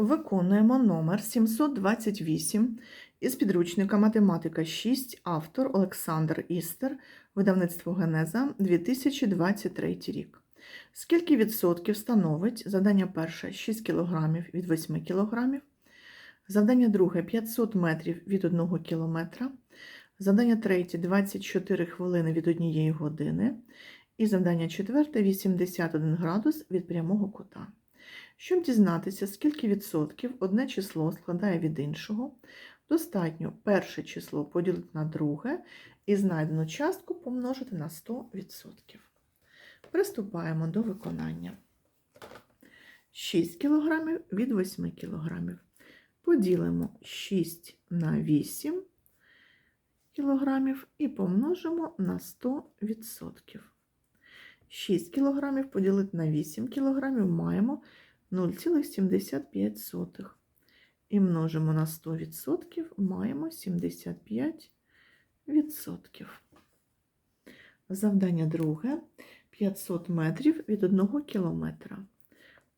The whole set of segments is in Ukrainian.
Виконуємо номер 728 із підручника Математика 6, автор Олександр Істер, видавництво Генеза, 2023 рік. Скільки відсотків становить завдання перше 6 кг від 8 кг, завдання друге 500 метрів від 1 км, завдання третє 24 хвилини від 1 години і завдання четверте 81 градус від прямого кута. Щоб дізнатися, скільки відсотків одне число складає від іншого, достатньо перше число поділити на друге і знайдену частку помножити на 100%. Приступаємо до виконання. 6 кг від 8 кг. Поділимо 6 на 8 кг і помножимо на 100%. 6 кг поділити на 8 кг маємо 0,75. І множимо на 100%, маємо 75%. Завдання друге 500 метрів від 1 кілометра.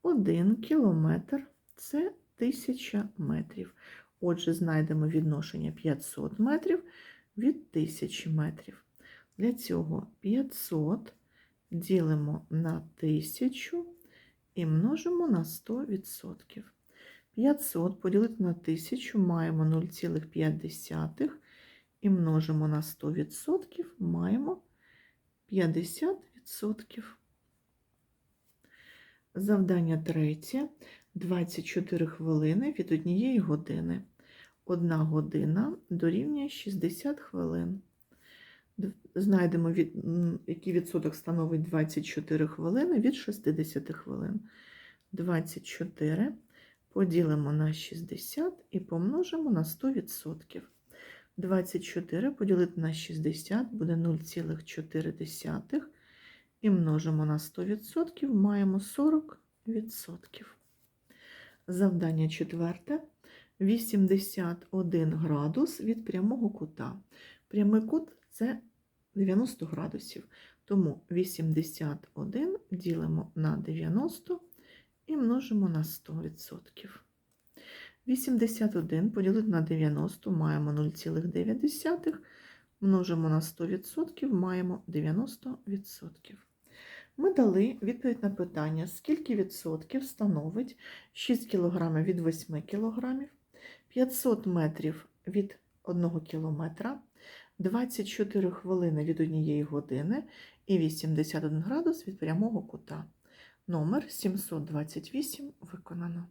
1 кілометр це 1000 метрів. Отже, знайдемо відношення 500 метрів від 1000 метрів. Для цього 500 ділимо на 1000 і множимо на 100%. 500 поділити на 1000 маємо 0,5 і множимо на 100%, маємо 50%. Завдання третє. 24 хвилини від однієї години. Одна година дорівнює 60 хвилин. Знайдемо, від, який відсоток становить 24 хвилини від 60 хвилин. 24 поділимо на 60 і помножимо на 100%. 24 поділити на 60 буде 0,4 і множимо на 100%, маємо 40%. Завдання четверте. 81 градус від прямого кута. Прямий кут це 90 градусів. Тому 81 ділимо на 90 і множимо на 100%. 81 поділити на 90 маємо 0,9, множимо на 100%, маємо 90%. Ми дали відповідь на питання, скільки відсотків становить 6 кг від 8 кг, 500 метрів від 1 кілометра, 24 хвилини від 1 години і 81 градус від прямого кута. Номер 728 виконано.